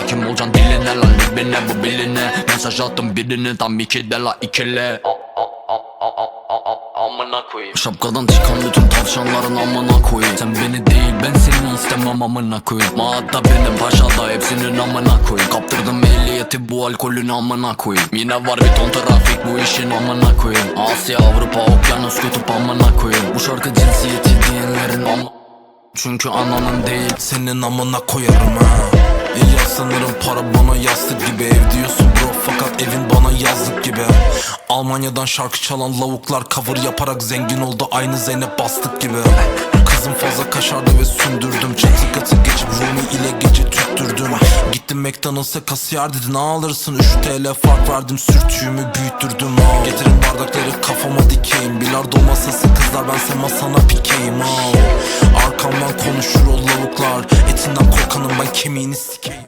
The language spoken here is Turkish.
Hakim olacaksın diline lan libine bu biline. Mesaj attım birine tam iki de la ikile Amına koyayım. Şapkadan çıkan bütün tavşanların amına koyayım. Sen beni değil ben seni istemem amına koyayım. Maatta benim paşada hepsinin amına koyayım. Kaptırdım ehliyeti bu alkolün amına koyayım. Yine var bir ton trafik bu işin amına koyayım. Asya Avrupa okyanus kutup amına koyayım. Bu şarkı cinsiyeti diyenlerin am Çünkü ananın değil Senin amına koyarım ha İyi sanırım para bana yastık gibi. Ev diyorsun bro fakat evin bana yazlık gibi. Almanya'dan şarkı çalan lavuklar cover yaparak zengin oldu Aynı Zeynep bastık gibi. Kızım fazla kaşardı ve sündürdüm. Çatı katı geçip Rumi ile gece tüttürdüm. Gittim McDonald's'a kasiyer dedi ne alırsın? 3 TL fark verdim sürtüğümü büyüttürdüm. Ha. Getirin bardakları kafama dikeyim. Bilardo masası kızlar bense masana pikeyim. Ha. Arkamdan konuşur o lavuklar. Etinden korkanım kemiğini sikeyim